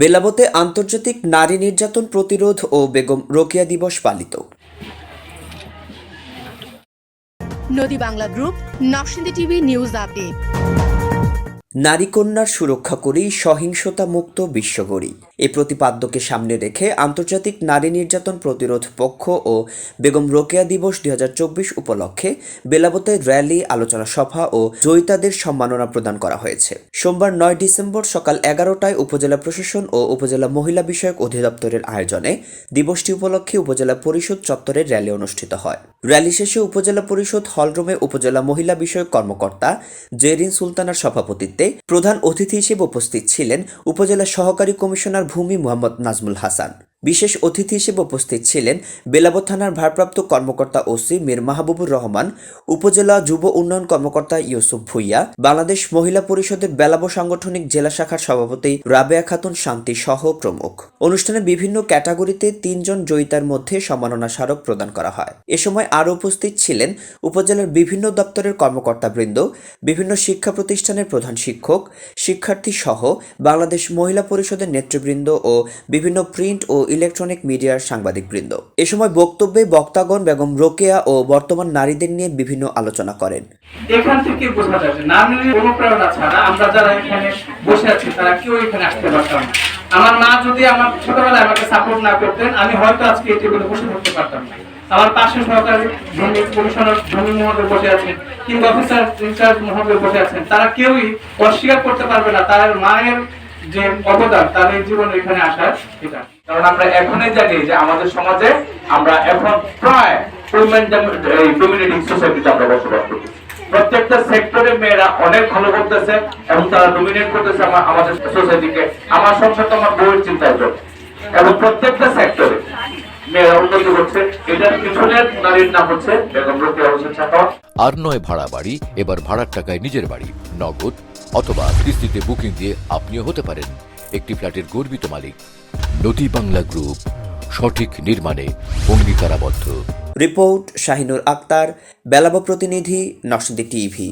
বেলাবতে আন্তর্জাতিক নারী নির্যাতন প্রতিরোধ ও বেগম রোকেয়া দিবস পালিত। নদী বাংলা গ্রুপ নকশিন্দি টিভি নিউজ আপডেট। নারী কন্যার সুরক্ষা করেই সহিংসতা মুক্ত বিশ্ব গড়ি এই প্রতিপাদ্যকে সামনে রেখে আন্তর্জাতিক নারী নির্যাতন প্রতিরোধ পক্ষ ও বেগম রোকেয়া দিবস দুই হাজার চব্বিশ উপলক্ষে বেলাবতে র্যালি, আলোচনা সভা ও জয়িতাদের সম্মাননা প্রদান করা হয়েছে। সোমবার নয় ডিসেম্বর সকাল এগারোটায় উপজেলা প্রশাসন ও উপজেলা মহিলা বিষয়ক অধিদপ্তরের আয়োজনে দিবসটি উপলক্ষে উপজেলা পরিষদ চত্বরে র্যালি অনুষ্ঠিত হয়। র্যালি শেষে উপজেলা পরিষদ হলরুমে উপজেলা মহিলা বিষয়ক কর্মকর্তা জেরিন সুলতানার সভাপতিত্বে প্রধান অতিথি হিসেবে উপস্থিত ছিলেন উপজেলা সহকারী কমিশনার ভূমি মোহাম্মদ নাজমুল হাসান। বিশেষ অতিথি হিসেবে উপস্থিত ছিলেন বেলাবত থানার ভারপ্রাপ্ত কর্মকর্তা ওসি মীর মাহবুবুর রহমান, উপজেলা যুব উন্নয়ন কর্মকর্তা ইউসুফ ভুইয়া, বাংলাদেশ মহিলা পরিষদের বেলাবো সাংগঠনিক জেলা শাখার সভাপতি রাবেয়া খাতুন শান্তি সহ প্রমুখ। অনুষ্ঠানে বিভিন্ন ক্যাটাগরিতে তিনজন জয়িতার মধ্যে সম্মাননা স্মারক প্রদান করা হয়। এ সময় আরও উপস্থিত ছিলেন উপজেলার বিভিন্ন দপ্তরের কর্মকর্তাবৃন্দ, বিভিন্ন শিক্ষা প্রতিষ্ঠানের প্রধান শিক্ষক, শিক্ষার্থী সহ বাংলাদেশ মহিলা পরিষদের নেতৃবৃন্দ ও বিভিন্ন প্রিন্ট ও ইলেকট্রনিক মিডিয়ার সাংবাদিকবৃন্দ। এ সময় বক্তব্যে বক্তাগণ বেগম রোকেয়া ও বর্তমান নারীদের নিয়ে বিভিন্ন আলোচনা করেন। এখান থেকে বোঝা যাচ্ছে নামের অনুপ্রেরণা ছাড়া আমরা যারা এখানে বসে আছি, তারা কেউ এখানে আসতে পারতাম আমার মা যদি আমার ছোটবেলায় আমাকে সাপোর্ট না করতেন, আমি হয়তো আজকে এই টেবিলে বসে থাকতে পারতাম না। আমার পাশে সহকারী ভূমি কমিশনার ভূমি মহোদয় বসে আছেন, কিংবা অফিসার ইনচার্জ মহোদয় বসে আছেন, তারা কেউই অস্বীকার করতে পারবে না, তার মায়ের যে অবদান এই জীবনে এখানে আসার এটা। কারণ আমরা এখনই জানি যে আমাদের সমাজে আমরা এখন প্রায় সোসাইটিতে আমরা বসবাস করি প্রত্যেকটা সেক্টরে মেয়েরা অনেক ভালো করতেছে এবং তারা করতেছে আমার আমাদের সোসাইটিকে আমার সংসার তো আমার বউয়ের এবং প্রত্যেকটা সেক্টরে মেয়েরা এটার নাম হচ্ছে আর নয় ভাড়া বাড়ি এবার ভাড়ার টাকায় নিজের বাড়ি, নগদ অথবা কিস্তিতে বুকিং দিয়ে আপনিও হতে পারেন একটি ফ্ল্যাটের গর্বিত মালিক। নদী বাংলা গ্রুপ, সঠিক নির্মাণে অঙ্গীকারাবদ্ধ। রিপোর্ট শাহিনুর আক্তার, বেলাব প্রতিনিধি নসদী টিভি।